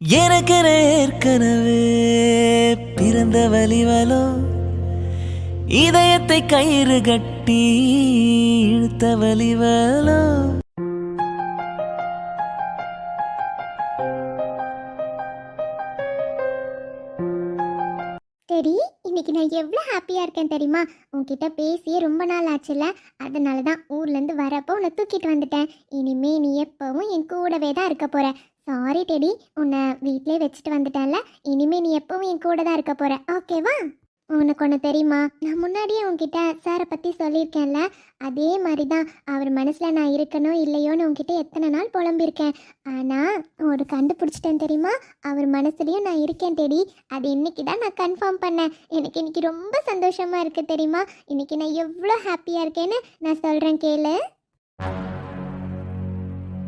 எனக்கு ஏற்கனவே பிறந்த வலிவலோ இதயத்தை கயிறு கட்டி இழுத்த வலிவலோ சரி இன்னைக்கு நான் எவ்வளோ ஹாப்பியாக இருக்கேன் தெரியுமா? உன்கிட்ட பேசியே ரொம்ப நாள் ஆச்சுல்ல. அதனால தான் ஊர்லேருந்து வரப்போ உன்னை தூக்கிட்டு வந்துட்டேன். இனிமே நீ எப்பவும் என் கூடவே தான் இருக்க போகிறேன் சாரி டெடி உன்னை வீட்டிலே வச்சுட்டு வந்துட்டேன்ல. இனிமே நீ எப்பவும் என் கூட தான் இருக்க போற. ஓகேவா உனக்கு ஒன்று தெரியுமா? நான் முன்னாடியே உன்கிட்ட சாரை பற்றி சொல்லியிருக்கேன்ல. அதே மாதிரி தான் அவர் மனசில் நான் இருக்கணும் இல்லையோன்னு உன்கிட்ட எத்தனை நாள் புலம்பியிருக்கேன். ஆனால் ஒரு கண்டுபிடிச்சிட்டேன் தெரியுமா? அவர் மனசுலையும் நான் இருக்கேன் டெடி அது இன்னைக்கு தான் நான் கன்ஃபார்ம் பண்ணேன். எனக்கு இன்னைக்கு ரொம்ப சந்தோஷமாக இருக்குது தெரியுமா? இன்னைக்கு நான் எவ்வளோ ஹாப்பியாக இருக்கேன்னு நான் சொல்கிறேன் கேளு.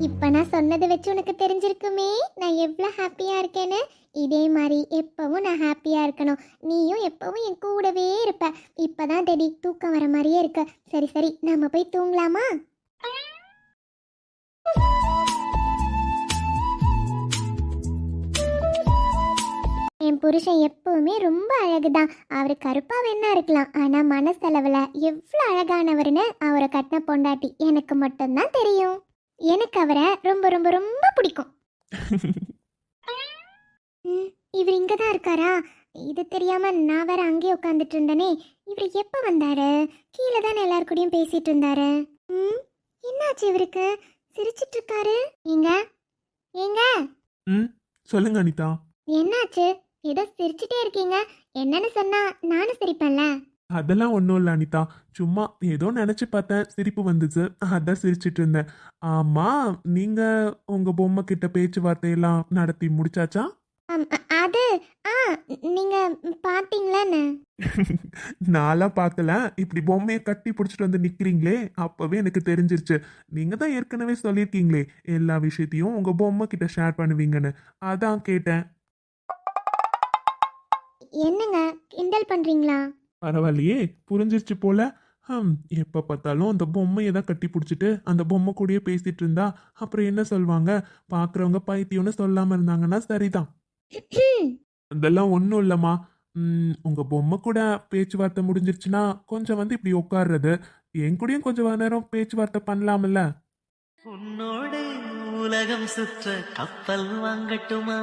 இப்போ நான் சொன்னதை வச்சு உனக்கு தெரிஞ்சிருக்குமே? நான் எவ்வளோ ஹாப்பியாக இருக்கேன்னு? இதே மாதிரி எப்போவும் நான் ஹாப்பியாக இருக்கணும். நீயும் எப்போவும் என் கூடவே இருப்ப. இப்போ தான் டெடி தூக்கம் வர மாதிரியே இருக்கு. சரி சரி நாம் போய் தூங்கலாமா? என் புருஷன் எப்பவுமே ரொம்ப அழகுதான். அவர் கருப்பாக வேணா இருக்கலாம். ஆனால் மனசளவில் எவ்வளோ அழகானவர்னு அவரை கட்டின பொண்டாட்டி எனக்கு மட்டும்தான் தெரியும். எனக்கு அவரை ரொம்ப ரொம்ப ரொம்ப பிடிக்கும். இவர் இங்க தான் இருக்காரா? இது தெரியாம நான் வேற அங்கேயே உட்காந்துட்டு இருந்தேனே. இவர் எப்ப வந்தாரு? கீழே தானே எல்லார் கூடயும் பேசிட்டு இருந்தாரு. ம் என்னாச்சு இவருக்கு? சிரிச்சிட்டு இருக்காரு. ஏங்க? ஏங்க? ம் சொல்லுங்க அனிதா. என்னாச்சு? ஏதோ சிரிச்சிட்டே இருக்கீங்க. என்னன்னு சொன்னா நானும் சிரிப்பேன்ல. அதெல்லாம் ஒன்றும் இல்லை அனிதா. சும்மா ஏதோ நினச்சி பார்த்தேன் சிரிப்பு வந்துச்சு. அதான் சிரிச்சிட்டு இருந்தேன். ஆமாம் நீங்கள் உங்கள் பொம்மை கிட்ட பேச்சுவார்த்தையெல்லாம் நடத்தி முடிச்சாச்சா? அது ஆ நீங்க பாத்தீங்களான்னு நான்லாம் பார்க்கல இப்படி பொம்மையை கட்டி பிடிச்சிட்டு வந்து நிற்கிறீங்களே அப்போவே எனக்கு தெரிஞ்சிருச்சு. நீங்கள் தான் ஏற்கனவே சொல்லியிருக்கீங்களே எல்லா விஷயத்தையும் உங்கள் பொம்மை கிட்ட ஷேர் பண்ணுவீங்கன்னு. அதான் கேட்டேன். என்னங்க கிண்டல் பண்றீங்களா? பரவாயில்லையே புரிஞ்சிருச்சு போல. ஹம் எப்போ பார்த்தாலும் அந்த பொம்மையை தான் கட்டி பிடிச்சிட்டு அந்த பொம்மை கூடயே பேசிட்டு இருந்தா அப்புறம் என்ன சொல்லுவாங்க பார்க்குறவங்க பைத்தியம்னு சொல்லாமல் இருந்தாங்கன்னா சரிதான். அதெல்லாம் ஒன்றும் இல்லைம்மா. உங்கள் உங்க பொம்மை கூட பேச்சுவார்த்தை முடிஞ்சிருச்சுன்னா கொஞ்சம் வந்து இப்படி உட்கார்றது. என் கூடயும் கொஞ்சம் நேரம் பேச்சுவார்த்தை பண்ணலாம்ல. உன்னோட உலகம் சுற்ற கப்பல் வாங்கட்டுமா?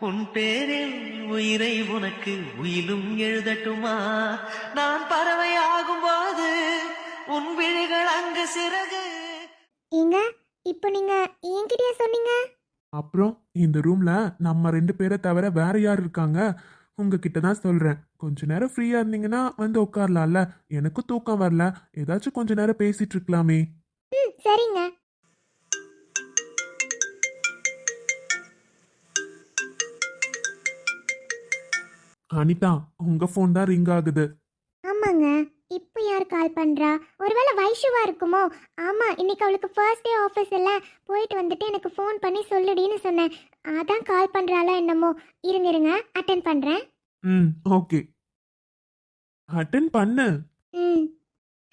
உன் பேரில் உயிரை உனக்கு உயிலும் எழுதட்டுமா? நான் பறவை ஆகும்போது உன் விழிகள் அங்கு சிறகு. ஏங்க இப்போ நீங்க என்கிட்டயே சொன்னீங்க? அப்புறம் இந்த ரூம்ல நம்ம ரெண்டு பேரை தவிர வேற யார் இருக்காங்க? உங்ககிட்ட தான் சொல்றேன். கொஞ்ச நேரம் ஃப்ரீயா இருந்தீங்கன்னா வந்து உட்காரலாம்ல. எனக்கும் தூக்கம் வரல. ஏதாச்சும் கொஞ்ச நேரம் பேசிட்டு இருக்கலாமே. ம் சரிங்க. அனிதா உங்க ஃபோன் தான் ரிங் ஆகுது. ஆமாங்க. இப்போ யார் கால் பண்றா? ஒருவேளை வைஷுவா இருக்குமோ? ஆமா இன்னைக்கு அவளுக்கு ஃபர்ஸ்ட் டே ஆஃபீஸ் இல்ல. போயிட்டு வந்துட்டு எனக்கு ஃபோன் பண்ணி சொல்லுடின்னு சொன்னேன். அதான் கால் பண்றாளோ என்னமோ? இருங்க இருங்க அட்டன் பண்றேன். ம் ஓகே அட்டன் பண்ணு. ம்.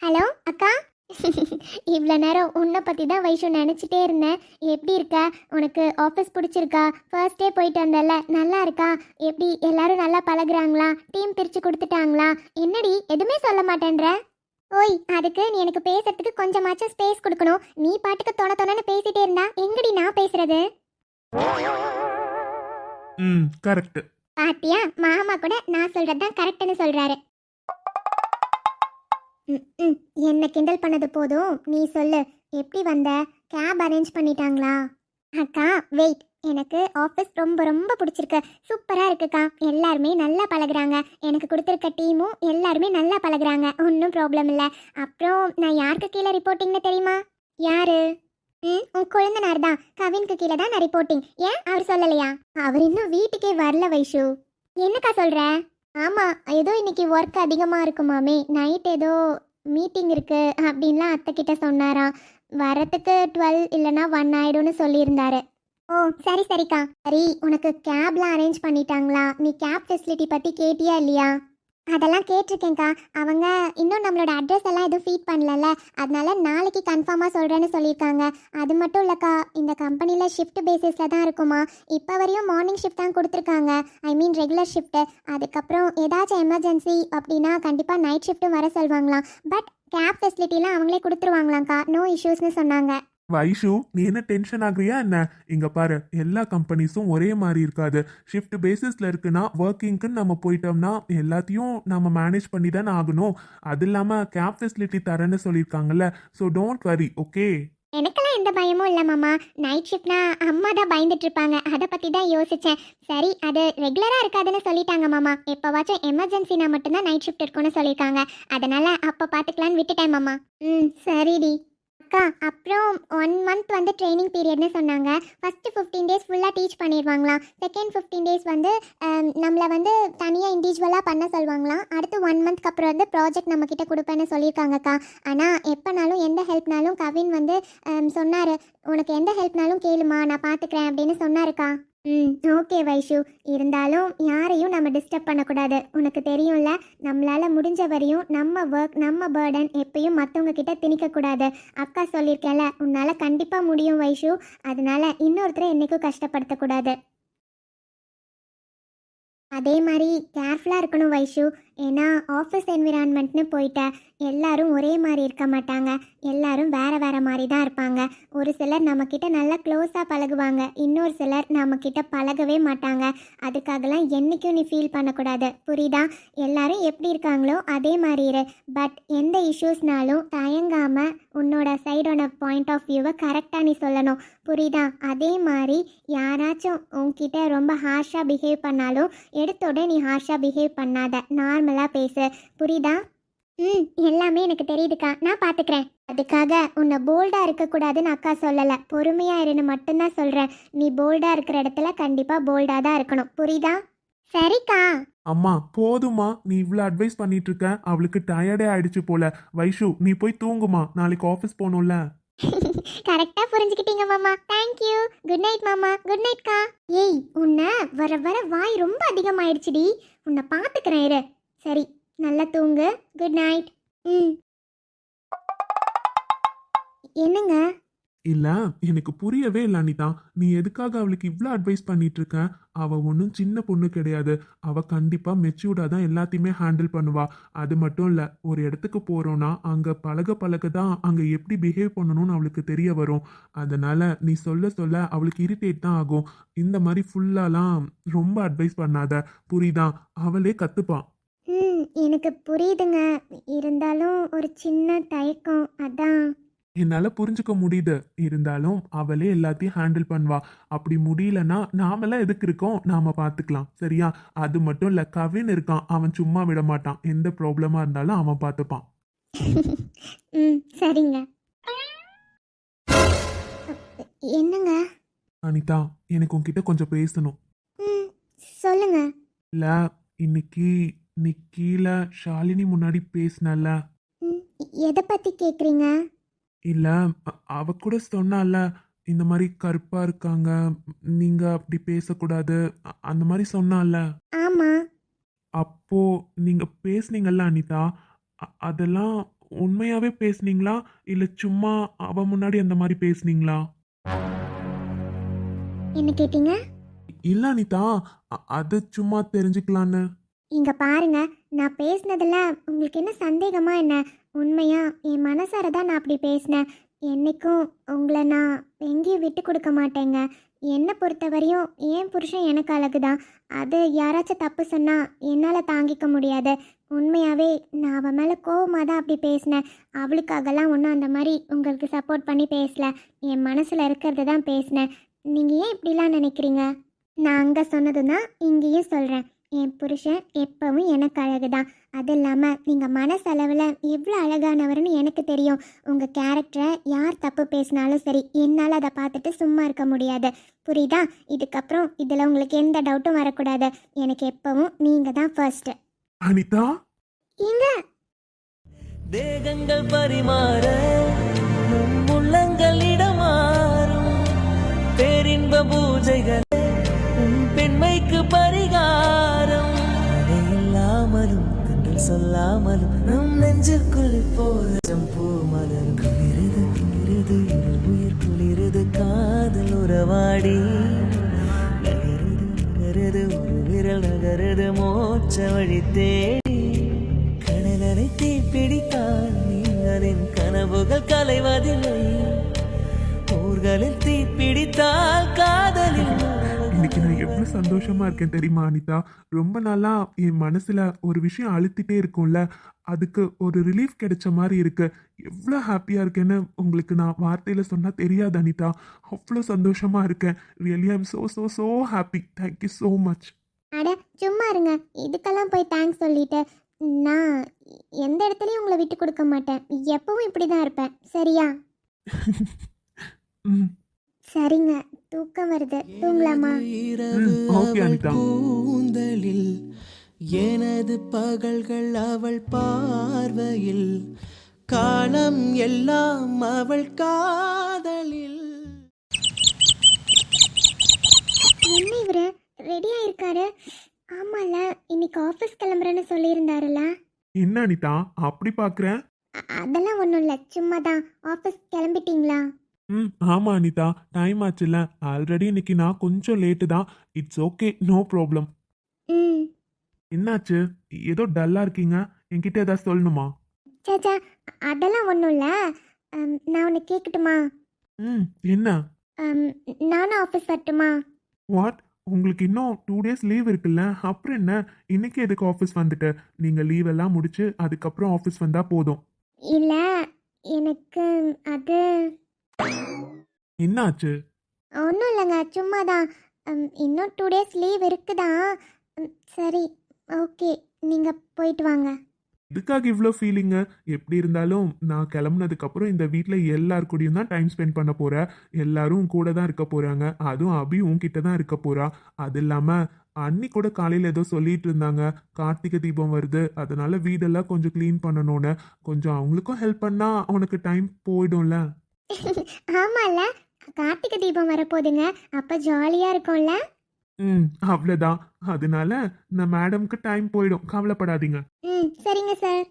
ஹலோ அக்கா? இவ்வளோ நேரம் உன்னை பற்றி தான் வைஷு நினச்சிட்டே இருந்தேன். எப்படி இருக்க? உனக்கு ஆஃபீஸ் பிடிச்சிருக்கா? ஃபர்ஸ்ட் டே போயிட்டு வந்தல நல்லா இருக்கா? எப்படி? எல்லாரும் நல்லா பழகுறாங்களா? டீம் பிரித்து கொடுத்துட்டாங்களா? என்னடி? எதுவுமே சொல்ல மாட்டேன்ற? ஓய் அதுக்கு நீ எனக்கு பேசுறதுக்கு கொஞ்சமாச்சும் ஸ்பேஸ் கொடுக்கணும். நீ பாட்டுக்கு தொண தொணன்னு பேசிட்டே இருந்தா எங்கடி நான் பேசுறது? ம் கரெக்ட் பாத்தியா? மாமா கூட நான் சொல்றது தான் கரெக்ட்னு சொல்றாரு. ம், ம், என்ன கிண்டல் பண்ணது போதும்? நீ சொல்லு. எப்படி வந்த? கேப் அரேஞ்ச் பண்ணிட்டாங்களா? அக்கா வெயிட். எனக்கு ஆஃபீஸ் ரொம்ப ரொம்ப பிடிச்சிருக்கு. சூப்பராக இருக்குக்கா. எல்லாருமே நல்லா பழகுறாங்க. எனக்கு கொடுத்துருக்க டீமும் எல்லாருமே நல்லா பழகுறாங்க. ஒன்றும் ப்ராப்ளம் இல்லை. அப்புறம் நான் யாருக்கு கீழே ரிப்போர்ட்டிங்னு தெரியுமா? யாரு? ம் உன் குழந்தனார் தான். கவினுக்கு கீழே தான் நான் ரிப்போர்ட்டிங் ஏன்? அவர் சொல்லலையா? அவர் இன்னும் வீட்டுக்கே வரல வைஷு. என்னக்கா சொல்கிற ஆமாம் ஏதோ இன்னைக்கு ஒர்க் அதிகமாக இருக்குமாமே நைட் ஏதோ மீட்டிங் இருக்குது அப்படின்லாம் அத்தைக்கிட்ட சொன்னாராம். வரத்துக்கு டுவெல் இல்லைன்னா ஒன் ஆயிடும்னு சொல்லியிருந்தாரு. ஓ சரி சரிக்கா. சரி உனக்கு கேப்லாம் அரேஞ்ச் பண்ணிட்டாங்களா? நீ கேப் ஃபெசிலிட்டி பற்றி கேட்டியா இல்லையா? அதெல்லாம் கேட்டிருக்கேன்க்கா. அவங்க இன்னும் நம்மளோட அட்ரஸ் எல்லாம் எதுவும் ஃபீட் பண்ணலல்ல. அதனால நாளைக்கு கன்ஃபார்மாக சொல்கிறேன்னு சொல்லியிருக்காங்க. அது மட்டும் இல்லைக்கா இந்த கம்பெனியில் ஷிஃப்ட் பேசிஸில் தான் இருக்குமா. இப்போ வரையும் மார்னிங் ஷிஃப்ட் தான் கொடுத்துருக்காங்க. ஐ மீன் ரெகுலர் ஷிஃப்ட்டு அதுக்கப்புறம் ஏதாச்சும் எமர்ஜென்சி அப்படின்னா கண்டிப்பாக நைட் ஷிஃப்ட்டும் வர சொல்லுவாங்களாம் பட் கேப் ஃபெசிலிட்டிலாம் அவங்களே கொடுத்துருவாங்களாம்க்கா. நோ இஷ்யூஸ்னு சொன்னாங்க. வைஷு நீ என்ன டென்ஷன் ஆகுறியா என்ன? இங்க பாரு எல்லா கம்பெனிஸும் ஒரே மாதிரி இருக்காது. ஷிஃப்ட் பேசிஸ்ல இருக்குன்னா ஒர்க்கிங்க்குன்னு நம்ம போயிட்டோம்னா எல்லாத்தையும் நம்ம மேனேஜ் பண்ணி தானே ஆகணும். அது இல்லாம கேப் ஃபெசிலிட்டி தரேன்னு சொல்லியிருக்காங்கல்ல ஸோ டோன்ட் வரி ஓகே எனக்கெல்லாம் எந்த பயமும் இல்லை மாமா. நைட் ஷிஃப்ட்னா அம்மா தான் பயந்துட்டு இருப்பாங்க. அதை பற்றி தான் யோசித்தேன் சரி அது ரெகுலராக இருக்காதுன்னு சொல்லிட்டாங்க மாமா. எப்போவாச்சும் எமர்ஜென்சினா மட்டும்தான் நைட் ஷிஃப்ட் இருக்கும்னு சொல்லியிருக்காங்க. அதனால் அப்போ பார்த்துக்கலான்னு விட்டுட்டேன் மாமா. ம் சரிடி. அக்கா அப்புறம் ஒன் மந்த் வந்து ட்ரைனிங் பீரியட்னு சொன்னாங்க. ஃபஸ்ட்டு ஃபிஃப்டீன் டேஸ் ஃபுல்லாக டீச் பண்ணிடுவாங்களாம் செகண்ட் ஃபிஃப்டீன் டேஸ் வந்து um, நம்மளை வந்து தனியாக இண்டிவிஜுவலாக பண்ண சொல்லுவாங்களாம் அடுத்து ஒன் மந்த்க்கு அப்புறம் வந்து ப்ராஜெக்ட் நம்மக்கிட்ட கொடுப்பேன்னு சொல்லியிருக்காங்கக்கா. ஆனால் எப்போனாலும் எந்த ஹெல்ப்னாலும் கவின் வந்து um, சொன்னார். உனக்கு எந்த ஹெல்ப்னாலும் கேளுமா நான் பார்த்துக்கிறேன் அப்படின்னு சொன்னாருக்கா. ம் ஓகே வைஷு. இருந்தாலும் யாரையும் நம்ம டிஸ்டர்ப் பண்ணக்கூடாது. உனக்கு தெரியும்ல நம்மளால் முடிஞ்ச வரையும் நம்ம ஒர்க் நம்ம பேர்டன் எப்பயும் மற்றவங்க கிட்ட திணிக்கக்கூடாது. அக்கா சொல்லியிருக்கேன்ல உன்னால் கண்டிப்பாக முடியும் வைஷு. அதனால இன்னொருத்தரை என்றைக்கும் கஷ்டப்படுத்தக்கூடாது. அதே மாதிரி கேர்ஃபுல்லாக இருக்கணும் வைஷு. ஏன்னா ஆஃபீஸ் என்விரான்மெண்ட்னு போயிட்ட எல்லாரும் ஒரே மாதிரி இருக்க மாட்டாங்க. எல்லாரும் வேற வேற மாதிரி தான் இருப்பாங்க. ஒரு சிலர் நம்மக்கிட்ட நல்லா க்ளோஸாக பழகுவாங்க. இன்னொரு சிலர் நம்மக்கிட்ட பழகவே மாட்டாங்க. அதுக்காகலாம் என்றைக்கும் நீ ஃபீல் பண்ணக்கூடாது. புரியுதா? எல்லாரும் எப்படி இருக்காங்களோ அதே மாதிரி இரு. பட் எந்த இஷ்யூஸ்னாலும் தயங்காமல் உன்னோட சைடோட பாயிண்ட் ஆஃப் வியூவை கரெக்டாக நீ சொல்லணும். புரியுதா? அதே மாதிரி யாராச்சும் உன்கிட்ட ரொம்ப ஹார்ஷாக பிஹேவ் பண்ணாலும் எடுத்தோட நீ ஹார்ஷாக பிஹேவ் பண்ணாத. நார்மலாக பேசு. புரியுதா? ம் எல்லாமே எனக்கு தெரியுதுக்கா. நான் பார்த்துக்கிறேன் அதுக்காக உன்னை போல்டாக இருக்கக்கூடாதுன்னு அக்கா சொல்லலை. பொறுமையாக இருன்னு மட்டும்தான் சொல்கிறேன் நீ போல்டாக இருக்கிற இடத்துல கண்டிப்பாக போல்டாக தான் இருக்கணும். புரியுதா? சரிக்கா. அம்மா போதுமா நீ இவ்வளோ அட்வைஸ் பண்ணிட்டு இருக்க அவளுக்கு டயர்டே ஆயிடுச்சு போல. வைஷு நீ போய் தூங்குமா. நாளைக்கு ஆஃபீஸ் போகணும்ல. கரெக்டா புரிஞ்சுக்கிட்டீங்க மாமா. தேங்க் யூ குட் நைட் மாமா. குட் நைட் கா ஏய் உன்னை வர வர வாய் ரொம்ப அதிகமாயிடுச்சுடி. உன்னை பார்த்துக்கிறேன் இரு. சரி நல்லா தூங்கு. குட் நைட் ம். என்னங்க? இல்ல எனக்கு புரியவே இல்லை அனிதா. நீ எதுக்காக அவளுக்கு இவ்வளோ அட்வைஸ் பண்ணிட்டு இருக்க அவ ஒன்றும் சின்ன பொண்ணு கிடையாது. அவ கண்டிப்பா மெச்சூர்டா தான் எல்லாத்தையுமே ஹேண்டில் பண்ணுவா. அது மட்டும் இல்ல ஒரு இடத்துக்கு போறோம்னா அங்க பழக பழக தான் அங்க எப்படி பிஹேவ் பண்ணணும்னு அவளுக்கு தெரிய வரும். அதனால நீ சொல்ல சொல்ல அவளுக்கு இரிட்டேட் தான் ஆகும். இந்த மாதிரி ஃபுல்லாலாம் ரொம்ப அட்வைஸ் பண்ணாத. புரியுதா? அவளே கத்துப்பான் ம் எனக்கு புரியுதுங்க. இருந்தாலும் ஒரு சின்ன தயக்கம் அதான். என்னால புரிஞ்சுக்க முடியுது. இருந்தாலும் அவளே எல்லாத்தையும் ஹேண்டில் பண்ணுவா. அப்படி முடியலன்னா நாமெல்லாம் எதுக்கு இருக்கோம்? நாம பார்த்துக்கலாம் சரியா? அது மட்டும் இல்ல கவின் இருக்கான். அவன் சும்மா விட மாட்டான். எந்த ப்ராப்ளமா இருந்தாலும் அவன் பார்த்துப்பான் ம் சரிங்க. என்னங்க? அனிதா எனக்கு உன்கிட்ட கொஞ்சம் பேசணும். ம் சொல்லுங்க. இல்ல இன்னைக்கு நீ கீழே ஷாலினி முன்னாடி பேசினல ம் எதை பற்றி கேட்குறீங்க இல்ல அ- அவ கூட சொன்னால இந்த மாதிரி கருப்பா இருக்காங்க நீங்க அப்படி பேசக்கூடாது அ- அந்த மாதிரி சொன்னால. ஆமாம் அப்போ நீங்க பேசுனீங்கல்ல அனிதா அ- அதெல்லாம் உண்மையாவே பேசுனீங்களா? இல்ல சும்மா அவ முன்னாடி அந்த மாதிரி பேசுனீங்களா? என்ன கேட்டீங்க? இல்ல அனிதா அ- அது சும்மா தெரிஞ்சுக்கலான்னு. இங்க பாருங்க நான் பேசினதுல உங்களுக்கு என்ன சந்தேகமா என்ன? உண்மையா? என் மனசார தான் நான் அப்படி பேசினேன். என்னைக்கும் உங்களை நான் எங்கேயும் விட்டு கொடுக்க மாட்டேங்க. என்னை பொறுத்தவரையும் என் புருஷன் எனக்கு அழகுதான். அது யாராச்சும் தப்பு சொன்னால் என்னால் தாங்கிக்க முடியாது. உண்மையாகவே நான் அவன் மேலே கோவமாக தான் அப்படி பேசினேன். அவளுக்காகலாம் ஒன்றும் அந்த மாதிரி உங்களுக்கு சப்போர்ட் பண்ணி பேசல. என் மனசில் இருக்கிறது தான் பேசினேன். நீங்கள் ஏன் இப்படிலாம் நினைக்கிறீங்க? நான் அங்கே சொன்னது தான் இங்கேயும் சொல்கிறேன் என் புருஷன் எப்பவும் எனக்கு அழகு தான் அது இல்லாமல் நீங்கள் மனசளவில் எவ்வளோ அழகானவர்னு எனக்கு தெரியும். உங்கள் கேரக்டரை யார் தப்பு பேசினாலும் சரி என்னால் அதை பார்த்துட்டு சும்மா இருக்க முடியாது. புரியுதா? இதுக்கப்புறம் இதில் உங்களுக்கு எந்த டவுட்டும் வரக்கூடாது. எனக்கு எப்பவும் நீங்கள் தான் ஃபர்ஸ்ட்டு அனிதா? இங்க தேகங்கள் பரிமாற உள்ளங்கள் இடமாறும். பேரின்ப பூஜைகள் உன் சொல்லாமலும் நம் நெஞ்சுக்குள் போதும் பூ மலர் குளிரது குளிரது உயிர் குளிரது காதல் உறவாடி. நகருது நகருது ஒரு விரல் நகருது மோச்ச வழி தேடி. சந்தோஷமா இருக்கேன் தெரியுமா அனிதா? ரொம்ப நாளா என் மனசுல ஒரு விஷயம் அழுத்திட்டே இருக்கும்ல அதுக்கு ஒரு ரிலீஃப் கிடைச்ச மாதிரி இருக்கு. எவ்வளோ ஹாப்பியா இருக்கேன்னு உங்களுக்கு நான் வார்த்தையில சொன்னா தெரியாது அனிதா. அவ்வளோ சந்தோஷமா இருக்கேன். Really I'm so so so happy thank you so much அட சும்மா இருங்க. இதுக்கெல்லாம் போய் தேங்க்ஸ் சொல்லிட்டு நான் எந்த இடத்துலையும் உங்களை விட்டு கொடுக்க மாட்டேன். எப்பவும் இப்படி தான் இருப்பேன். சரியா? சரிங்க. தூக்கம் வருது. தூங்கலாமா? அனிதா. கூந்தலில் எனது பகல்கள் அவள் பார்வையில் காலம் எல்லாம் அவள் காதலில். என்ன இவரு? ரெடியா இருக்காரு ஆமால இன்னைக்கு ஆஃபீஸ் கிளம்புறேன்னு சொல்லியிருந்தாருல. என்ன அனிதா அப்படி பார்க்குறேன் அ- அதெல்லாம் ஒன்றும் இல்லை சும்மா தான் ஆஃபீஸ் கிளம்பிட்டீங்களா? ம். ஆமாம் அனிதா. டைம் ஆச்சுல்ல. ஆல்ரெடி இன்னைக்கு நான் கொஞ்சம் லேட்டு தான். இட்ஸ் ஓகே நோ ப்ராப்ளம் ம். என்னாச்சு? ஏதோ டல்லாக இருக்கீங்க. என்கிட்ட ஏதாவது சொல்லணுமா? சேச்சா அதெல்லாம் ஒன்றும் இல்லை. நான் ஒன்று கேட்கட்டுமா ம் என்ன? அம், நானும் ஆஃபீஸ் வரட்டுமா? வாட் உங்களுக்கு இன்னும் டூ டேஸ் லீவ் இருக்குல்ல. அப்புறம் என்ன? இன்னைக்கு எதுக்கு ஆஃபீஸ் வந்துட்டு? நீங்கள் லீவ் எல்லாம் முடிச்சு அதுக்கப்புறம் ஆஃபீஸ் வந்தால் போதும். இல்லை எனக்கு அது என்னாச்சு? ஒன்றும் இல்லைங்க சும்மா தான் இன்னும் டூ டேஸ் லீவ் இருக்குதா? ம், சரி ஓகே நீங்கள் போயிட்டு வாங்க. இதுக்காக இவ்வளோ ஃபீலிங்கு எப்படி இருந்தாலும் நான் கிளம்புனதுக்கப்புறம் இந்த வீட்டில் எல்லார் கூடயும் தான் டைம் ஸ்பெண்ட் பண்ண போகிறேன் எல்லாரும் கூட தான் இருக்க போகிறாங்க அதுவும் அபி உன்கிட்ட தான் இருக்க போகிறா அது இல்லாமல் அன்னி கூட காலையில் ஏதோ சொல்லிட்டு இருந்தாங்க. கார்த்திகை தீபம் வருது. அதனால வீடெல்லாம் கொஞ்சம் க்ளீன் பண்ணணும்னு. கொஞ்சம் அவங்களுக்கும் ஹெல்ப் பண்ணால் உனக்கு டைம் போயிடும்ல. ஆமாம்ல கார்த்திகை தீபம் வரப்போகுதுங்க. அப்போ ஜாலியாக இருக்கும்ல? ம் அவ்வளோதான் அதனால நான் மேடம்க்கு டைம் போயிடும். கவலைப்படாதீங்க. ம் சரிங்க சார்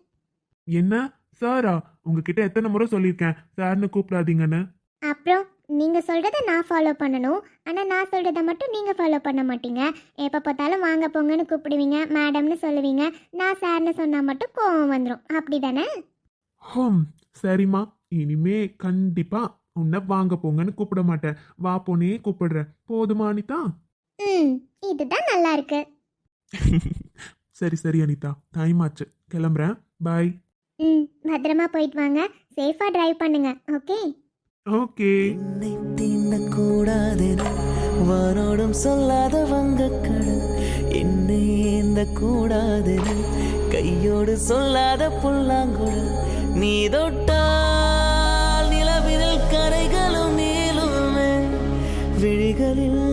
என்ன? சாரா உங்ககிட்ட எத்தனை முறை சொல்லியிருக்கேன். சார்னு கூப்பிடாதீங்கன்னு. அப்புறம் நீங்கள் சொல்கிறத நான் ஃபாலோ பண்ணணும். ஆனால் நான் சொல்கிறத மட்டும் நீங்கள் ஃபாலோ பண்ண மாட்டீங்க. எப்போ பார்த்தாலும் வாங்க போங்கன்னு கூப்பிடுவீங்க. மேடம்னு சொல்லுவீங்க. நான் சார்னு சொன்னால் மட்டும் கோவம் வந்துடும் அப்படி தானே ஹோம் சரிம்மா. இனிமே கண்டிப்பா உன்னை வாங்க போங்கன்னு கூப்பிட மாட்டேன். வா போனே கூப்பிடுறேன் போதுமா அனிதா? ம் இதுதான் நல்லா இருக்கு. சரி சரி அனிதா. டைம் ஆச்சு. கிளம்புறேன். பாய் ம் பத்திரமா போயிட்டு வாங்க. சேஃபாக டிரைவ் பண்ணுங்க ஓகே ஓகே என்னை தீண்டக்கூடாதென வானோடும் சொல்லாத வங்கக்கடல் என்னை ஏந்த கூடாதென கையோடு சொல்லாத புல்லாங்குழல். நீ தொட்டால் விழிகளில்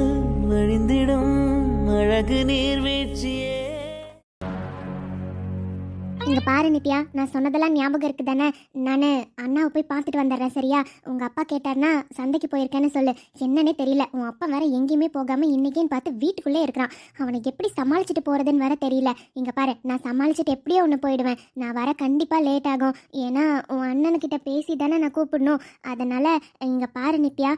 நித்யா நான் சொன்னதெல்லாம் ஞாபகம் இருக்கு தானே நான் அண்ணாவை போய் பார்த்துட்டு வந்துடுறேன் சரியா? உங்கள் அப்பா கேட்டார்னா சந்தைக்கு போயிருக்கேன்னு சொல்லு. என்னன்னே தெரியல. உன் அப்பா வேற எங்கேயுமே போகாமல் இன்னைக்கேன்னு பார்த்து வீட்டுக்குள்ளே இருக்கிறான். அவனை எப்படி சமாளிச்சுட்டு போகிறதுன்னு வேற தெரியல. இங்கே பாரு நான் சமாளிச்சுட்டு எப்படியோ ஒன்று போயிடுவேன். நான் வர கண்டிப்பாக லேட் ஆகும். ஏன்னா உன் அண்ணனுக்கிட்ட பேசி தானே நான் கூப்பிடணும். அதனால் இங்கே பாரு நித்யா.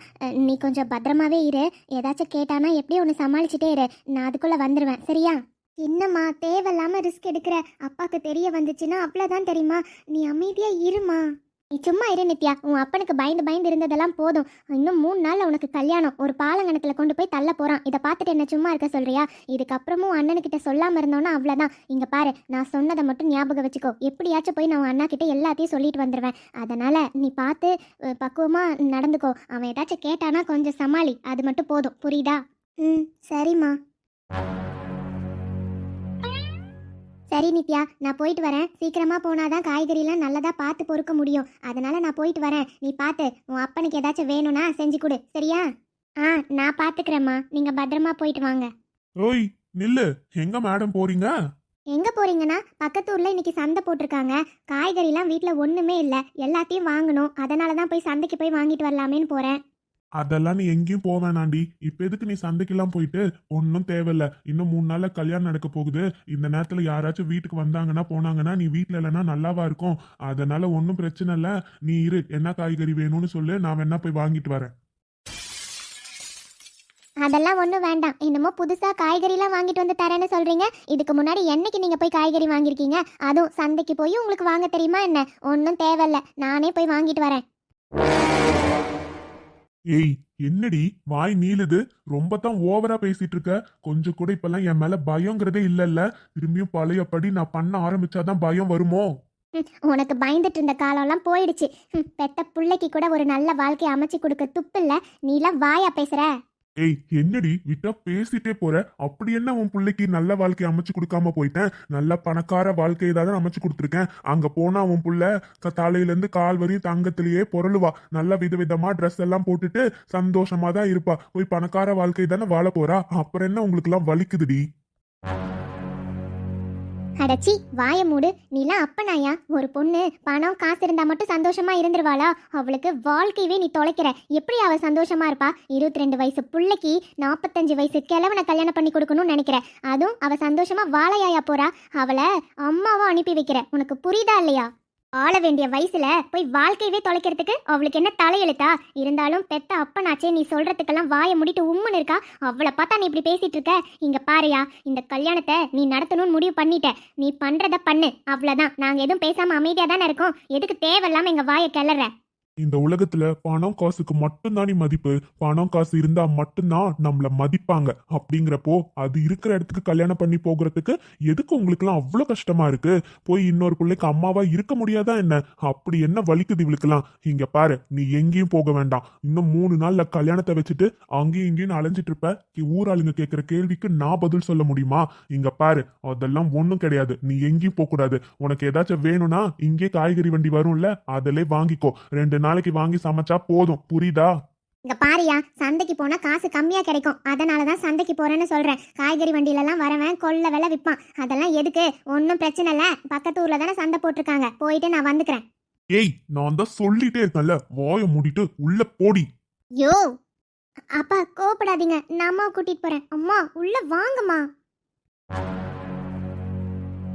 நீ கொஞ்சம் பத்திரமாவே இரு. ஏதாச்சும் கேட்டானா எப்படியோ ஒன்று சமாளிச்சுட்டே இரு. நான் அதுக்குள்ளே வந்துடுவேன் சரியா? என்னம்மா தேவையில்லாம ரிஸ்க் எடுக்கிற? அப்பாக்கு தெரிய வந்துச்சுன்னா அவ்வளோதான் தெரியுமா? நீ அமைதியா இருமா. நீ சும்மா இரு நித்யா. உன் அப்பனுக்கு பயந்து பயந்து இருந்ததெல்லாம் போதும். இன்னும் மூணு நாளில் உனக்கு கல்யாணம். ஒரு பாலங்கணக்கில் கொண்டு போய் தள்ள போகிறான் இதை பார்த்துட்டு என்ன சும்மா இருக்க சொல்றியா? இதுக்கப்புறமும் அண்ணனுக்கிட்ட சொல்லாமல் இருந்தோன்னா அவ்வளோதான் இங்கே பாரு நான் சொன்னதை மட்டும் ஞாபகம் வச்சுக்கோ. எப்படியாச்சும் போய் நான் உன் அண்ணா கிட்ட எல்லாத்தையும் சொல்லிட்டு வந்துடுவேன் அதனால் நீ பார்த்து பக்குவமாக நடந்துக்கோ. அவன் ஏதாச்சும் கேட்டானா கொஞ்சம் சமாளி. அது மட்டும் போதும். புரியுதா? ம் சரிம்மா. சரி நித்யா நான் போயிட்டு வரேன். சீக்கிரமா போனாதான் காய்கறிலாம் நல்லதா பார்த்து பொறுக்க முடியும். அதனால நான் போயிட்டு வரேன். நீ பார்த்து உன் அப்பனுக்கு ஏதாச்சும் வேணும்னா செஞ்சு கொடு. சரியா? ஆ நான் பார்த்துக்கிறேம்மா. நீங்க பத்திரமா போயிட்டு வாங்க. ஓய் நில்லு. எங்க மேடம் போறீங்க? எங்க போறீங்கன்னா பக்கத்து ஊர்ல இன்னைக்கு சந்தை போட்டிருக்காங்க. காய்கறிலாம் வீட்ல ஒண்ணுமே இல்ல. எல்லாத்தையும் வாங்கணும். அதனால தான் போய் சந்தைக்கு போய் வாங்கிட்டு வரலாமேன்னு போறேன். அதெல்லாம் நீ எங்கேயும் போக வேணாண்டி. இப்ப எதுக்கு நீ சந்தைக்கெல்லாம் போயிட்டு? ஒன்றும் தேவையில்ல. இன்னும் மூணு நாள்ல கல்யாணம் நடக்க போகுது. இந்த நேரத்துல யாராச்சும் வீட்டுக்கு வந்தாங்கன்னா போனாங்கன்னா நீ வீட்டில் இல்லைன்னா நல்லாவா இருக்கும். அதனால ஒன்றும் பிரச்சனை இல்ல. நீ இரு. என்ன காய்கறி வேணும்னு சொல்லு. நான் வேணா போய் வாங்கிட்டு வரேன். அதெல்லாம் ஒன்றும் வேண்டாம். என்னமோ புதுசாக காய்கறிலாம் வாங்கிட்டு வந்து தரேன்னு சொல்கிறீங்க இதுக்கு முன்னாடி என்னைக்கு நீங்கள் போய் காய்கறி வாங்கியிருக்கீங்க? அதுவும் சந்தைக்கு போய் உங்களுக்கு வாங்க தெரியுமா என்ன? ஒன்றும் தேவையில்ல. நானே போய் வாங்கிட்டு வரேன். ஏய் என்னடி? வாய் நீளுது. ரொம்ப தான் ஓவரா பேசிட்டு இருக்க கொஞ்சம் கூட இப்பெல்லாம் என் மேல பயங்கிறதே இல்லல்ல. திரும்பியும் பழையபடி நான் பண்ண ஆரம்பிச்சாதான் பயம் வருமோ? உனக்கு பயந்துட்டு இருந்த காலம்லாம் போயிடுச்சு. பெத்த பிள்ளைக்கு கூட ஒரு நல்ல வாழ்க்கையை அமைச்சு கொடுக்க துப்பு நீலாம் வாயா பேசுற. ஏய் என்னடி விட்டா பேசிட்டே போற? அப்படி என்ன உன் பிள்ளைக்கு நல்ல வாழ்க்கை அமைச்சு கொடுக்காம போயிட்டேன்? நல்ல பணக்கார வாழ்க்கையை தான் அமைச்சு கொடுத்துருக்கேன். அங்க போனா உன் புள்ள க- தலையில இருந்து கால் வரையும் தங்கத்திலேயே பொருளுவா. நல்ல விதவிதமா ட்ரெஸ் எல்லாம் போட்டுட்டு சந்தோஷமா தான் இருப்பா. போய் பணக்கார வாழ்க்கை தானே வாழ போறா. அப்புறம் என்ன உங்களுக்கு எல்லாம் வலிக்குதுடி? அடச்சி வாய மூடு. நீலாம் அப்பனாயா? ஒரு பொண்ணு. பணம் காசு இருந்தா மட்டும் சந்தோஷமா இருந்துருவாளா? அவளுக்கு வாழ்க்கையவே நீ தொலைக்கிற. எப்படி அவ சந்தோஷமா இருப்பா? இருபத்தி ரெண்டு வயசு பிள்ளைக்கு நாற்பத்தஞ்சு வயசு கிழவனை கல்யாணம் பண்ணி கொடுக்கணும்னு நினைக்கிற. அதுவும் அவ சந்தோஷமா வாழையாயா போறா? அவளை அம்மாவும் அனுப்பி வைக்கிற. உனக்கு புரியுதா இல்லையா? ஆள வேண்டிய வயசுல போய் வாழ்க்கையவே தொலைக்கிறதுக்கு அவளுக்கு என்ன தலையெழுத்தா? இருந்தாலும் பெத்த அப்பனாச்சே நீ சொல்றதுக்கெல்லாம் வாயை முடிட்டு உம்முன்னு இருக்கா? அவளை பார்த்தா நீ இப்படி பேசிட்டு இருக்க. இங்க பாருயா இந்த கல்யாணத்தை நீ நடத்தணும்னு முடிவு பண்ணிட்ட. நீ பண்றத பண்ணு. அவ்வளவுதான். நாங்க எதுவும் பேசாம அமைதியா தானே இருக்கோம். எதுக்கு தேவையில்லாம எங்க வாயை கிளற இந்த உலகத்துல பணம் காசுக்கு மட்டும்தானே மதிப்பு? பணம் காசு இருந்தா மட்டும்தான் நம்மள மதிப்பாங்க. அப்படிங்கிறப்போ அது இருக்கிற இடத்துக்கு கல்யாணம் பண்ணி போகிறதுக்கு எதுக்கு உங்களுக்குலாம் அவ்வளோ கஷ்டமா இருக்கு? போய் இன்னொரு பிள்ளைக்கு அம்மாவா இருக்க முடியாதா என்ன? அப்படி என்ன வலிக்குது இவளுக்கெல்லாம்? இங்க பாரு நீ எங்கேயும் போக வேண்டாம். இன்னும் மூணு நாள்ல கல்யாணத்தை வச்சுட்டு அங்கேயும் இங்கேயும் அலைஞ்சிட்டு இருப்ப. ஊராளுங்க கேட்கிற கேள்விக்கு நான் பதில் சொல்ல முடியுமா? இங்க பாரு அதெல்லாம் ஒண்ணும் கிடையாது. நீ எங்கேயும் போக கூடாது உனக்கு ஏதாச்சும் வேணும்னா இங்கே காய்கறி வண்டி வரும்ல அதிலே வாங்கிக்கோ. ரெண்டு நாளைக்கு வாங்கி சமைச்சா போதும். புரியுதா? இங்க பாரியா சந்தைக்கு போனா காசு கம்மியா கிடைக்கும். அதனாலதான் சந்தைக்கு போறேன்னு சொல்றேன். காய்கறி வண்டியில எல்லாம் வரவன் கொள்ள விலை விற்பான். அதெல்லாம் எதுக்கு? ஒன்றும் பிரச்சனை இல்ல. பக்கத்து ஊர்ல தானே சந்தை போட்டிருக்காங்க. போயிட்டு நான் வந்துக்கிறேன். ஏய் நான் தான் சொல்லிட்டே இருக்கேன்ல. வாயை மூடிட்டு உள்ள போடி. யோ அப்பா கோவப்படாதீங்க. நான் அம்மாவை கூட்டிட்டு போறேன். அம்மா உள்ள வாங்கம்மா.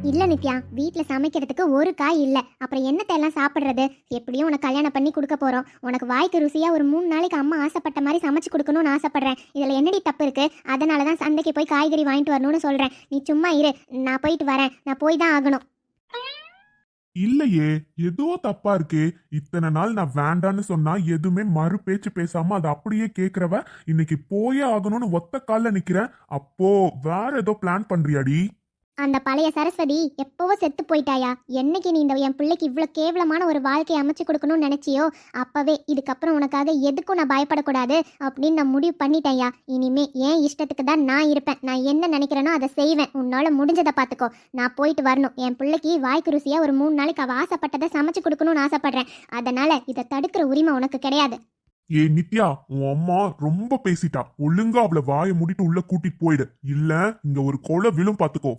இல்ல நித்யா வீட்ல சமைக்கிறதுக்கு ஒரு காய் இல்ல. அப்புறம் என்னத்தை எல்லாம் சாப்பிடுறது? எப்படியும் உனக்கு கல்யாணம் பண்ணி கொடுக்க போறோம். உனக்கு வாய்க்கு ருசியா ஒரு மூணு நாளைக்கு அம்மா ஆசைப்பட்ட மாதிரி சமைச்சு கொடுக்கணும்னு ஆசைப்படுறேன். இதுல என்னடி தப்பு இருக்கு? அதனால தான் சந்தைக்கு போய் காய்கறி வாங்கிட்டு வரணும்னு சொல்றேன். நீ சும்மா இரு. நான் போயிட்டு வரேன். நான் போய் தான் ஆகணும். இல்லையே. ஏதோ தப்பா இருக்கே. இத்தனை நாள் நான் வேண்டான்னு சொன்னா எதுவுமே மறு பேச்சு பேசாம அதை அப்படியே கேக்குறவ இன்னைக்கு போயே ஆகணும்னு ஒத்த கால நிக்கிறேன் அப்போ வேற ஏதோ பிளான் பண்றியாடி? அந்த பழைய சரஸ்வதி எப்பவோ செத்து போயிட்டாயா? என்னைக்கு நீ இந்த என் பிள்ளைக்கு இவ்வளோ கேவலமான ஒரு வாழ்க்கையை அமைச்சு கொடுக்கணும்னு நினைச்சியோ? அப்பவே இதுக்கப்புறம் உனக்காக எதுக்கும் நான் பயப்படக்கூடாது அப்படின்னு நான் முடிவு பண்ணிட்டேன்யா. இனிமே ஏன் இஷ்டத்துக்கு தான் நான் இருப்பேன். நான் என்ன நினைக்கிறேனோ அதை செய்வேன். உன்னால முடிஞ்சதை பார்த்துக்கோ நான் போயிட்டு வரணும். என் பிள்ளைக்கு வாய்க்கு ருசியாக ஒரு மூணு நாளைக்கு அவள் ஆசைப்பட்டதை சமைச்சு கொடுக்கணும்னு ஆசைப்படுறேன். அதனால இதை தடுக்கிற உரிமை உனக்கு கிடையாது. ஏ நித்யா உன் அம்மா ரொம்ப பேசிட்டா. ஒழுங்கா அவளை வாயை முடிட்டு உள்ள கூட்டிட்டு போயிடு. இல்ல இங்க ஒரு கொலை விழும் பாத்துக்கோ.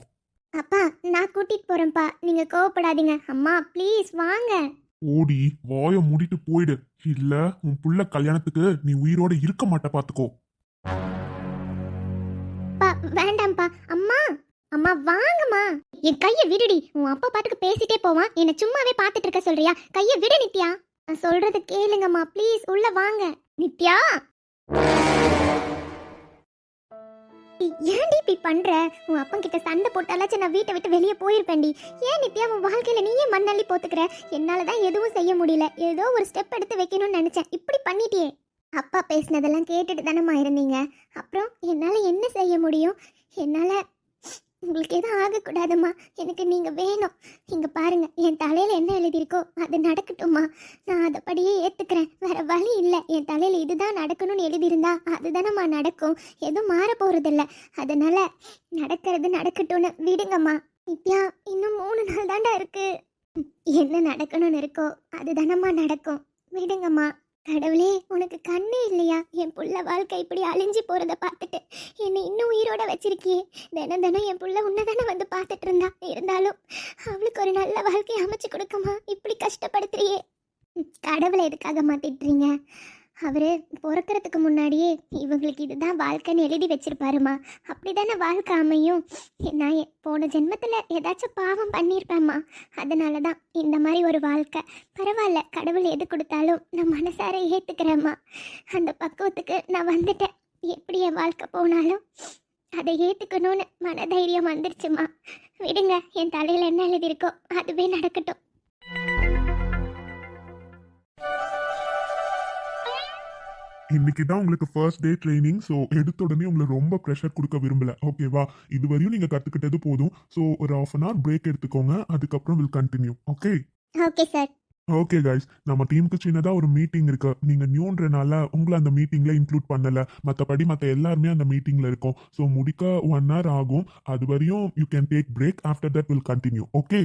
அப்பா நான் கூட்டிட்டு போறேன்ப்பா. நீங்க கோவப்படாதீங்க. அம்மா ப்ளீஸ் வாங்க. ஓடி வாயை மூடிட்டு போயிடு. இல்ல உன் புள்ள கல்யாணத்துக்கு நீ உயிரோட இருக்க மாட்ட பாத்துக்கோ. பா வேண்டாம்ப்பா. அம்மா அம்மா வாங்கம்மா. என் கையை விடுடி. உன் அப்பா பாட்டுக்கு பேசிட்டே போவான். என்னை சும்மாவே பார்த்துட்டு இருக்க சொல்றியா? கையை விடு நித்யா. நான் சொல்றது கேளுங்கம்மா. ப்ளீஸ் உள்ள வாங்க. நித்யா! ஏன்டி இப்படி பண்ற? உன் அப்பன் கிட்ட சண்டை போட்டாலாச்சும் நான் வீட்டை விட்டு வெளியே போயிருப்பேன்டி. ஏன் நித்யா உன் வாழ்க்கையில நீயே மண்ணள்ளி போத்துக்கிற? என்னால தான் எதுவும் செய்ய முடியல. ஏதோ ஒரு ஸ்டெப் எடுத்து வைக்கணும்னு நினைச்சேன். இப்படி பண்ணிட்டியே. அப்பா பேசினதெல்லாம் கேட்டுட்டு தானம்மா இருந்தீங்க. அப்புறம் என்னால் என்ன செய்ய முடியும்? என்னால் உங்களுக்கு எதுவும் ஆகக்கூடாதும்மா. எனக்கு நீங்கள் வேணும். இங்கே பாருங்கள் என் தலையில் என்ன எழுதியிருக்கோ அது நடக்கட்டும்மா. நான் அதைப்படியே ஏற்றுக்கிறேன் வேறு வழி இல்லை. என் தலையில் இதுதான் நடக்கணும்னு எழுதியிருந்தா அதுதானம்மா நடக்கும். எதுவும் மாற போகிறதில்ல அதனால் நடக்கிறது நடக்கட்டும்னு விடுங்கம்மா. நித்யா இன்னும் மூணு நாள் தாண்டா இருக்குது என்ன நடக்கணும்னு இருக்கோ அதுதானம்மா நடக்கும். விடுங்கம்மா. கடவுளே உனக்கு கண்ணே இல்லையா? என் புள்ள வாழ்க்கை இப்படி அழிஞ்சு போறத பார்த்துட்டு என்னை இன்னும் உயிரோட வச்சிருக்கியே. தினம் தினம் என் புள்ள உன்னை தானே வந்து பார்த்துட்டு இருந்தா. இருந்தாலும் அவளுக்கு ஒரு நல்ல வாழ்க்கையை அமைச்சு கொடுக்கமா? இப்படி கஷ்டப்படுத்துறியே. கடவுளை எதுக்காக மாத்திட்டுறீங்க அவர் பிறக்கிறதுக்கு முன்னாடியே இவங்களுக்கு இதுதான் வாழ்க்கைன்னு எழுதி வச்சிருப்பாருமா. அப்படிதானே வாழ்க்கை அமையும். நான் போன ஜென்மத்தில் ஏதாச்சும் பாவம் பண்ணியிருப்பேம்மா. அதனால தான் இந்த மாதிரி ஒரு வாழ்க்கை. பரவாயில்ல கடவுள் எது கொடுத்தாலும் நான் மனசார ஏற்றுக்கிறேம்மா அந்த பக்குவத்துக்கு நான் வந்துட்டேன். எப்படி என் வாழ்க்கை போனாலும் அதை ஏற்றுக்கணும்னு மனதைரியம் வந்துருச்சுமா விடுங்க என் தலையில் என்ன எழுதியிருக்கோ அதுவே நடக்கட்டும். இன்னைக்கு தான் உங்களுக்கு ஃபர்ஸ்ட் டே ட்ரைனிங் ஸோ எடுத்த உடனே உங்களை ரொம்ப ப்ரெஷர் கொடுக்க விரும்பல. ஓகேவா இது வரையும் நீங்கள் கற்றுக்கிட்டது போதும். ஸோ ஒரு ஆஃப் அன் ஹவர் பிரேக் எடுத்துக்கோங்க. அதுக்கப்புறம் will continue okay okay sir okay guys நம்ம டீமுக்கு சின்னதாக ஒரு மீட்டிங் இருக்கு. நீங்கள் நியூன்றனால உங்களை அந்த மீட்டிங்கில் இன்க்ளூட் பண்ணல. மற்றபடி மற்ற எல்லாருமே அந்த மீட்டிங்கில் இருக்கும். ஸோ முடிக்க ஒன் ஹவர் ஆகும். அது வரையும் you can take break after that will continue okay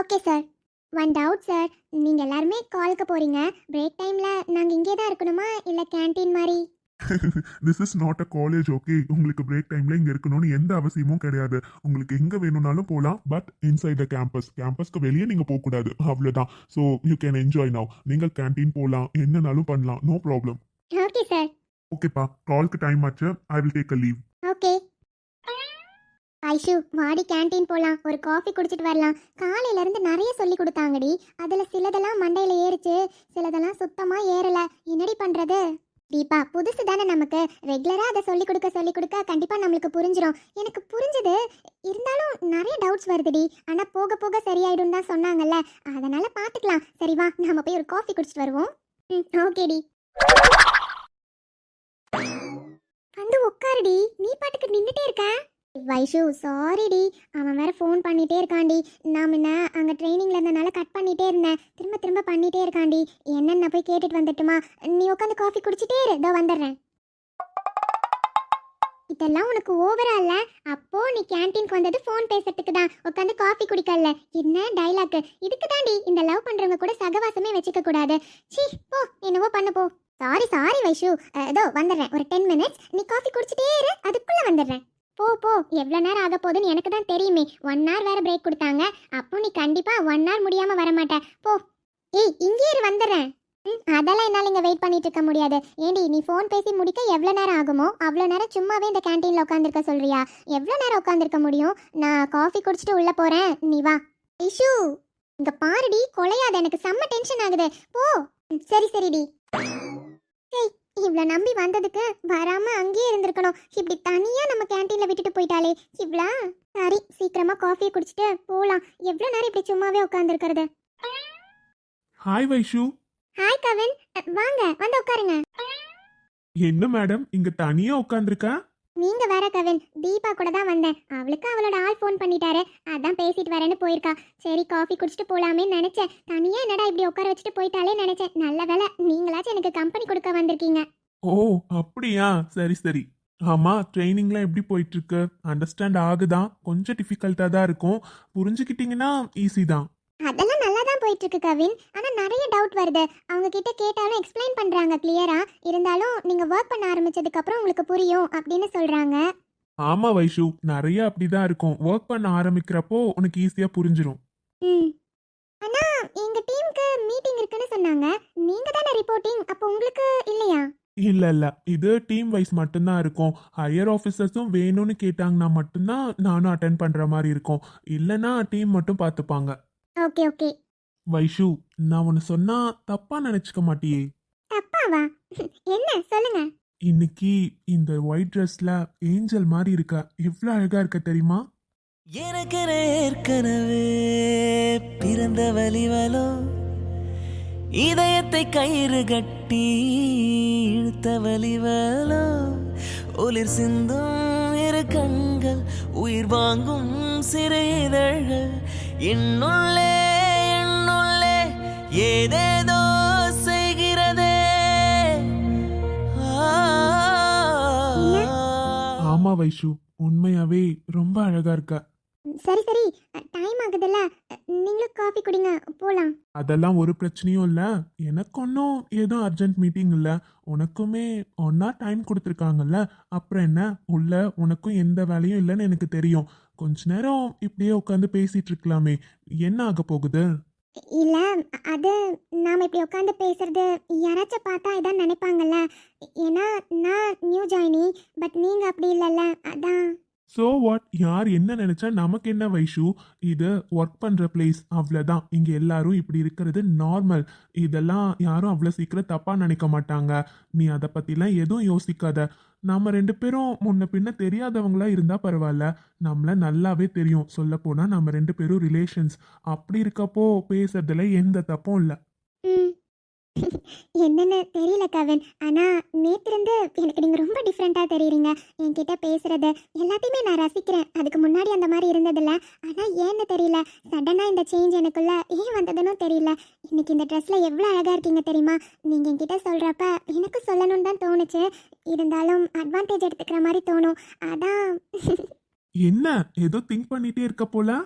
okay sir one doubt sir நீங்கள் எல்லாருமே காலுக்கு போகிறீங்க பிரேக் டைமில் நாங்கள் இங்கே தான் இருக்கணுமா? இல்லை கேண்டீன் மாதிரி? This is not a college okay உங்களுக்கு பிரேக் டைம்ல இங்க இருக்கணும்னு எந்த அவசியமும் கிடையாது. உங்களுக்கு எங்க வேணும்னாலும் போகலாம் பட் இன்சைட் த கேம்பஸ் கேம்பஸ்க்கு வெளியே நீங்க போக கூடாது அவ்வளவுதான். So you can enjoy now நீங்க கேண்டீன் போகலாம் என்னனாலும் பண்ணலாம். நோ ப்ராப்ளம் ஓகே சார் ஓகேப்பா கால்க்கு டைம் ஆச்சு. I will take a leave Aishu வாடி கேண்டீன் போகலாம் ஒரு காஃபி குடிச்சிட்டு வரலாம். காலையிலேருந்து நிறைய சொல்லி கொடுத்தாங்கடி. அதில் சிலதெல்லாம் மண்டையில் ஏறிச்சு. சிலதெல்லாம் சுத்தமாக ஏறலை. என்னடி பண்ணுறது தீபா புதுசு தானே நமக்கு. ரெகுலராக அதை சொல்லி கொடுக்க சொல்லி கொடுக்க கண்டிப்பாக நம்மளுக்கு புரிஞ்சிடும் எனக்கு புரிஞ்சுது. இருந்தாலும் நிறைய டவுட்ஸ் வருதுடி. ஆனால் போக போக சரியாயிடும் தான் சொன்னாங்கல்ல. அதனால் பார்த்துக்கலாம் சரி வா நம்ம போய் ஒரு காஃபி குடிச்சிட்டு வருவோம். ம் ஓகேடி. வந்து உட்காருடி. நீ பாட்டுக்கு நின்றுட்டே இருக்க. வைஷு சாரிடி அவன் வேற ஃபோன் பண்ணிட்டே இருக்காண்டி நான் முன்ன அங்கே ட்ரைனிங்ல இருந்தனால கட் பண்ணிட்டே இருந்தேன். திரும்ப திரும்ப பண்ணிட்டே இருக்காண்டி என்னென்ன போய் கேட்டுட்டு வந்துட்டுமா? நீ உட்காந்து காஃபி குடிச்சிட்டே இரு. இதோ வந்துடுறேன். இதெல்லாம் உனக்கு ஓவரா இல்ல? அப்போ நீ கேண்டீனுக்கு வந்தது ஃபோன் பேசுறதுக்கு தான். உட்காந்து காஃபி குடிக்கல என்ன டைலாக் இதுக்கு தாண்டி இந்த லவ் பண்றவங்க கூட சகவாசமே வச்சுக்க கூடாது. சி போ. என்னவோ பண்ணு போ. Sorry sorry Vaishu. ஏதோ இதோ வந்துடுறேன். ஒரு டென் மினிட்ஸ் நீ காஃபி குடிச்சிட்டே இரு. அதுக்குள்ள வந்துடுறேன். போ போ. எவ்வளோ நேரம் ஆக போகுதுன்னு எனக்கு தான் தெரியுமே. ஒன் ஹவர் வேற பிரேக் கொடுத்தாங்க. அப்போ நீ கண்டிப்பா ஒன் ஹவர் முடியாம வர போ. ஏய் இங்கே இரு வந்துடுறேன். ம், அதெல்லாம் என்னால் இங்கே வெயிட் பண்ணிட்டு இருக்க முடியாது. ஏண்டி நீ ஃபோன் பேசி முடிக்க எவ்வளோ நேரம் ஆகுமோ அவ்வளோ நேரம் சும்மாவே இந்த கேண்டீனில் உட்காந்துருக்க சொல்றியா? எவ்வளோ நேரம் உட்காந்துருக்க முடியும்? நான் காஃபி குடிச்சிட்டு உள்ளே போகிறேன் நீ வா. இஷு இங்கே பாருடி கொலையாத. எனக்கு செம்ம டென்ஷன் ஆகுது. போ. சரி சரிடி. ஏய் இவ்வளோ நம்பி வந்ததுக்கு வராம அங்கேயே இருந்திருக்கணும். இப்படி தனியா நம்ம கேண்டீன்ல விட்டுட்டு போயிட்டாலே இவ்ளா? சரி சீக்கிரமா காஃபியை குடிச்சிட்டு போலாம். எவ்வளோ நேரம் இப்படி சும்மாவே உட்காந்துருக்கிறது ஹாய் வைஷு. ஹாய் கவின். வாங்க வந்து உட்காருங்க. என்ன மேடம் இங்க தனியா உட்காந்துருக்கா நீங்க வேற கவின் தீபா கூட தான் வந்தேன். அவளுக்கு அவளோட ஆள் ஃபோன் பண்ணிட்டாரு. அதான் பேசிட்டு வரேன்னு போயிருக்கா. சரி காஃபி குடிச்சிட்டு போலாமே நினைச்சேன். தனியா என்னடா இப்படி உட்கார வச்சுட்டு போயிட்டாலே நினைச்சேன். நல்ல வேலை நீங்களாச்சும் எனக்கு கம்பெனி கொடுக்க வந்திருக்கீங்க. ஓ அப்படியா? சரி சரி. ஆமா ட்ரைனிங்லாம் எப்படி போயிட்டு இருக்கு அண்டர்ஸ்டாண்ட் ஆகுதா? கொஞ்சம் டிஃபிகல்ட்டா தான் இருக்கும். புரிஞ்சுக்கிட்டீங்கன்னா ஈஸி தான். அதெல்லாம் நல்லா தான் போயிட்டு இருக்கு கவின். ஆனா நிறைய டவுட் வருது. அவங்க கிட்ட கேட்டாலும் எக்ஸ்பிளைன் பண்றாங்க கிளியரா இருந்தாலும் நீங்க ஒர்க் பண்ண ஆரம்பிச்சதுக்கு அப்புறம் உங்களுக்கு புரியும் அப்படின்னு சொல்றாங்க. ஆமா வைஷு. நிறைய அப்படிதான் இருக்கும். ஒர்க் பண்ண ஆரம்பிக்கிறப்போ உனக்கு ஈஸியா புரிஞ்சிரும். ம். அண்ணா எங்க டீமுக்கு மீட்டிங் இருக்குன்னு சொன்னாங்க. நீங்க தானே ரிப்போர்ட்டிங் அப்போ உங்களுக்கு இல்லையா? இல்ல இல்ல. இது டீம் வைஸ் மட்டும்தான் இருக்கும். ஹையர் ஆஃபீஸர்ஸும் வேணும்னு கேட்டாங்கன்னா மட்டும்தான் நானும் அட்டன் பண்ற மாதிரி இருக்கும். இல்லைன்னா டீம் மட்டும் பார்த்துப்பாங்க. Okay okay. வைஷு நான் ஒன்று சொன்னா தப்பா நினைச்சுக்க மாட்டியே. தப்பாவா? என்ன? சொல்லுங்க. இன்னைக்கு இந்த ஒயிட் ட்ரெஸ்ல ஏஞ்சல் மாதிரி இருக்க எவ்வளவு அழகா இருக்க தெரியுமா? எனக்கு ஏற்கனவே பிறந்த வலிவலோ இதயத்தை கயிறு கட்டி இழுத்த வலிவலோ ஒளிர் சிந்தும் இரு கண்கள் உயிர் வாங்கும் சிறு இதழ்கள் என்னுள்ளே ஏதேதோ செய்கிறதே. ஆமா வைஷு உண்மையாவே ரொம்ப அழகா இருக்க? சரி சரி. டைம் ஆகுதுல்ல. நீங்களும் காஃபி குடிங்க. போலாம். அதெல்லாம் ஒரு பிரச்சனையும் இல்லை. எனக்கு ஒன்றும் ஏதோ அர்ஜென்ட் மீட்டிங் இல்லை. உனக்குமே ஒன்னா டைம் கொடுத்துருக்காங்கல்ல. அப்புறம் என்ன? உள்ள உனக்கும் எந்த வேலையும் இல்லைன்னு எனக்கு தெரியும். கொஞ்ச நேரம் இப்படியே உட்காந்து பேசிட்டு இருக்கலாமே. என்ன ஆக போகுது? இல்லை அது நாம் இப்படி உட்காந்து பேசுறது யாராச்சும் பார்த்தா இதான் நினைப்பாங்கல்ல. ஏன்னா நான் நியூ ஜாயினி பட் நீங்க அப்படி இல்லைல்ல. அதான். ஸோ வாட் யார் என்ன நினைச்சா நமக்கு என்ன வைஷு? இது ஒர்க் பண்ற பிளேஸ் அவ்வளோதான் இங்க எல்லாரும் இப்படி இருக்கிறது நார்மல் இதெல்லாம் யாரும் அவ்வளோ சீக்கிரம் தப்பா நினைக்க மாட்டாங்க. நீ அதை பத்திலாம் எதுவும் யோசிக்காத. நாம ரெண்டு பேரும் முன்ன பின்ன தெரியாதவங்களா இருந்தா பரவாயில்ல. நம்மள நல்லாவே தெரியும். சொல்ல போனா நம்ம ரெண்டு பேரும் ரிலேஷன்ஸ் அப்படி இருக்கப்போ பேசுறதுல எந்த தப்பும் இல்லை. என்னன்னு தெரியல கவின். ஆனா நேத்து இருந்து எனக்கு நீங்க ரொம்ப டிஃப்ரெண்டா தெரியுறீங்க. என்கிட்ட பேசுறது எல்லாத்தையுமே நான் ரசிக்கிறேன். அதுக்கு முன்னாடி அந்த மாதிரி இருந்ததில்ல. ஆனா ஏன்னு தெரியல. சடனா இந்த சேஞ்ச் எனக்குள்ள ஏன் வந்ததுன்னு தெரியல. இன்னைக்கு இந்த ட்ரெஸ்ல எவ்வளவு அழகா இருக்கீங்க தெரியுமா? நீங்க என்கிட்ட சொல்றப்ப எனக்கு சொல்லணும்னு தான் தோணுச்சு. இருந்தாலும் அட்வான்டேஜ் எடுத்துக்கிற மாதிரி தோணும். அதான். என்ன? ஏதோ திங்க் பண்ணிட்டே இருக்க போல?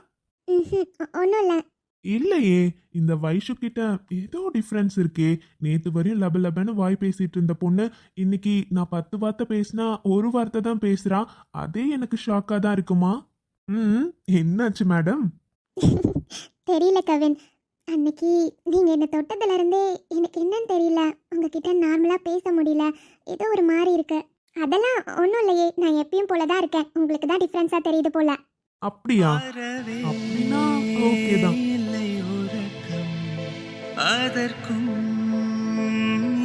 ஒன்றும் இல்லை. இல்லையே இந்த வைஷு கிட்ட ஏதோ டிஃப்ரென்ஸ் இருக்கே. நேத்து வரையும் லப லபன்னு வாய் பேசிட்டு இருந்த பொண்ணு இன்னைக்கு நான் பத்து வார்த்தை பேசினா ஒரு வார்த்தை தான் பேசுறா. அதே எனக்கு ஷாக்கா தான் இருக்குமா? ம் என்னாச்சு மேடம் தெரியல கவின். அன்னைக்கு நீங்க என்ன தொட்டதுல இருந்தே எனக்கு என்னன்னு தெரியல. உங்ககிட்ட நார்மலா பேச முடியல. ஏதோ ஒரு மாதிரி இருக்கு. அதெல்லாம் ஒன்றும் இல்லையே. நான் எப்பயும் போல தான் இருக்கேன். உங்களுக்கு தான் டிஃப்ரென்ஸா தெரியுது போல. அப்படியா? அப்படின்னா okay தான். அதற்கும்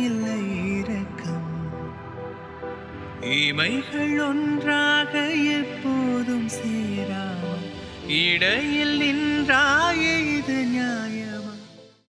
இல்லை இரக்கம். இமைகள் ஒன்றாக எப்போதும் சேரா. இடையில் நின்றாய இது நியாயம்.